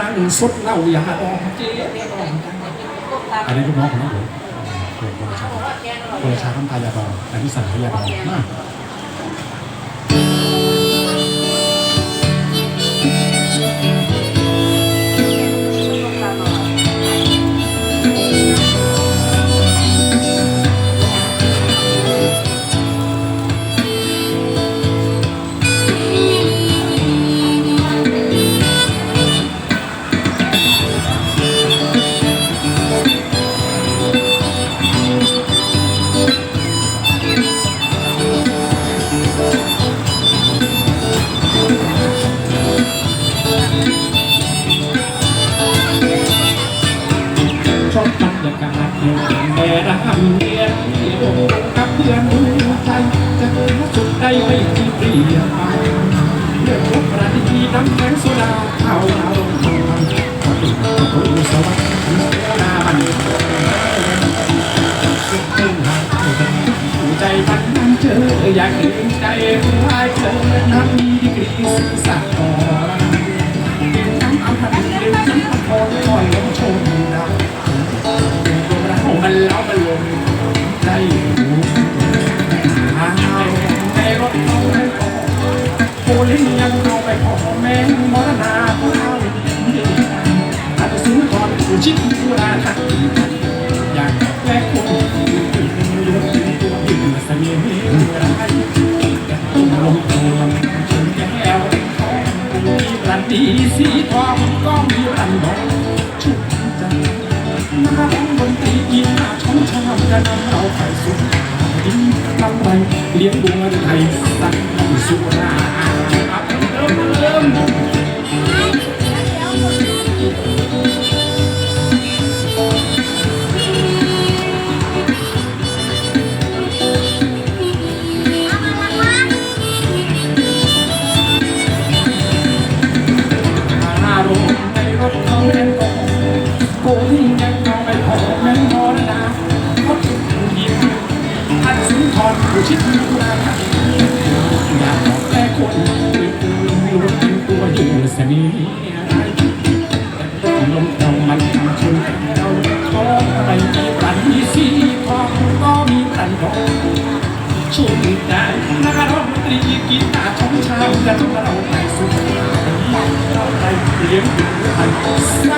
นั่งซดเหล้ายาดองเจ๊ดองอันนี้ลูกน้องของน้องผมเปิดบริชาเปิดชาทำตายาดองอันนี้สั่งยาดองมาก งแม่รำเรียนที่ผมกับเพื่อนรู้ใจจะเจอสุดใดไม่ที่เปลี่ยนไปเลือกพบประดีน้ำแข็งโซดาเข้าเราทำขอติดตัวสวัสดิ์เสียหน้ามันสุดตึงหาใจมันนั้นเจออยากลืมใจผู้ชายเธอนั้นมีดีกรีสื่อสัตย์ต่อ ลิงยังเอาไปพอแม่มรณาผู้เอาอาจจะซื้อก่อนผู้ชิดผู้ราทักอยากแลกคนตื่นยกถึงตัวยืนเสน่ห์ร้ายลมตัวชนแก้วทองมีรันดีสีทองก็มีรันดอกชุดใจน้ำดนตีกีตาร์ช่องชามจะนำเราไปสู่ดิน ทำไรเลี้ยงบัวไทยสักสุราเริ่มเริ่ อันสุนทรผู้ชิดผู้ราทักอยากบอกแค่คนตื่นตื่นรู้ถึงตัวยืนเสน่ห์อะไรลมเรามันทำชนเราท้องไรมีรันมีสีทองก็มีรันทองช่วยได้นักร้องดนตรีกีตาร์ช่องชามดันเราไปสุดเราไปเลี้ยงดูไทยสักหาย